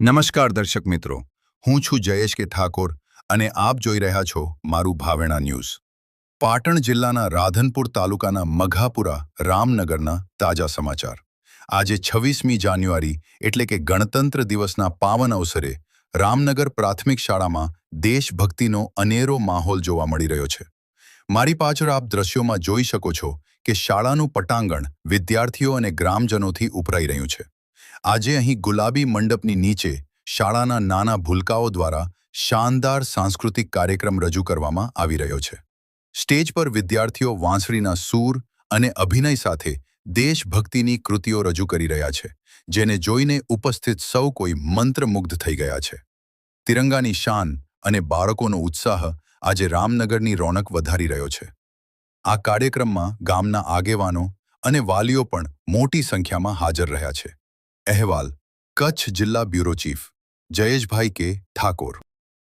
નમસ્કાર દર્શક મિત્રો. હું છું જયેશ કે ઠાકોર અને આપ જોઈ રહ્યા છો મારું ભાવેણા ન્યૂઝ. પાટણ જિલ્લાના રાધનપુર તાલુકાના મઘાપુરા, રામનગરના તાજા સમાચાર. આજે છવ્વીસમી જાન્યુઆરી એટલે કે ગણતંત્ર દિવસના પાવન અવસરે રામનગર પ્રાથમિક શાળામાં દેશભક્તિનો અનેરો માહોલ જોવા મળી રહ્યો છે. મારી પાછળ આપ દ્રશ્યોમાં જોઈ શકો છો કે શાળાનું પટાંગણ વિદ્યાર્થીઓ અને ગ્રામજનોથી ઉભરાઈ રહ્યું છે. આજે અહીં ગુલાબી મંડપની નીચે શાળાના નાના ભૂલકાઓ દ્વારા શાનદાર સાંસ્કૃતિક કાર્યક્રમ રજૂ કરવામાં આવી રહ્યો છે. સ્ટેજ પર વિદ્યાર્થીઓ વાંસળીના સૂર અને અભિનય સાથે દેશભક્તિની કૃતિઓ રજૂ કરી રહ્યા છે, જેને જોઈને ઉપસ્થિત સૌ કોઈ મંત્રમુગ્ધ થઈ ગયા છે. તિરંગાની શાન અને બાળકોનો ઉત્સાહ આજે રામનગરની રોનક વધારી રહ્યો છે. આ કાર્યક્રમમાં ગામના આગેવાનો અને વાલીઓ પણ મોટી સંખ્યામાં હાજર રહ્યા છે. અહેવાલ કચ્છ જિલ્લા બ્યુરો ચીફ જયેશભાઈ કે ઠાકોર.